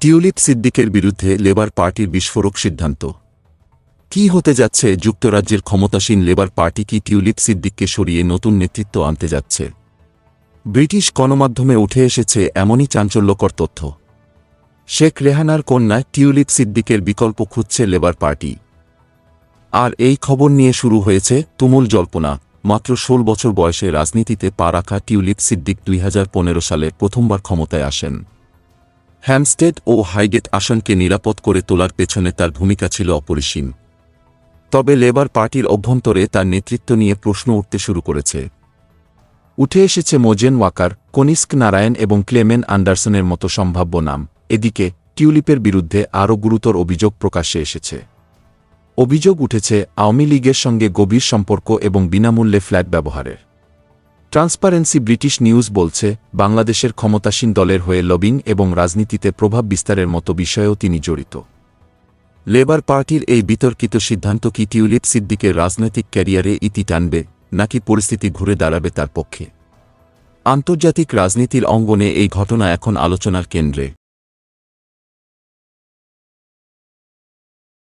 Tulip সিদ্দিকের বিরুদ্ধে labour পার্টির বিস্ফোরক সিদ্ধান্ত। কি হতে যাচ্ছে যুক্তরাজ্যের ক্ষমতাসীন লেবার পার্টি কি টিউলিপ সিদ্দিককে সরিয়ে নতুন নেতৃত্ব আনতে যাচ্ছে? ব্রিটিশ গণমাধ্যমে উঠে এসেছে এমনই চাঞ্চল্যকর তথ্য। শেখ রেহানার কন্যা টিউলিপ সিদ্দিকের বিকল্প খুঁজছে লেবার পার্টি। আর এই খবর নিয়ে শুরু হয়েছে তুমুল জল্পনা। মাত্র ষোল বছর বয়সে রাজনীতিতে পা রাখা টিউলিপ সিদ্দিক দুই হাজার পনেরো সালে প্রথমবার ক্ষমতায় আসেন। হ্যামস্টেড ও হাইগেট আসনকে নিরাপদ করে তোলার পেছনে তার ভূমিকা ছিল অপরিসীম। তবে লেবার পার্টির অভ্যন্তরে তার নেতৃত্ব নিয়ে প্রশ্ন উঠতে শুরু করেছে। উঠে এসেছে মোজেন ওয়াকার, কনিস্ক নারায়ণ এবং ক্লেমেন আন্ডারসনের মতো সম্ভাব্য নাম। এদিকে, টিউলিপের বিরুদ্ধে আরও গুরুতর অভিযোগ প্রকাশ্যে এসেছে। অভিযোগ উঠেছে, আওয়ামী লীগের সঙ্গে গভীর সম্পর্ক এবং বিনামূল্যে ফ্ল্যাট ব্যবহারের। ট্রান্সপারেন্সি ব্রিটিশ নিউজ বলছে, বাংলাদেশের ক্ষমতাসীন দলের হয়ে লবিং এবং রাজনীতিতে প্রভাব বিস্তারের মতো বিষয়েও তিনি জড়িত। লেবার পার্টির এই বিতর্কিত সিদ্ধান্ত কি টিউলিপ সিদ্দিকের রাজনৈতিক ক্যারিয়ারে ইতি টানবে, নাকি পরিস্থিতি ঘুরে দাঁড়াবে তার পক্ষে? আন্তর্জাতিক রাজনীতির অঙ্গনে এই ঘটনা এখন আলোচনার কেন্দ্রে।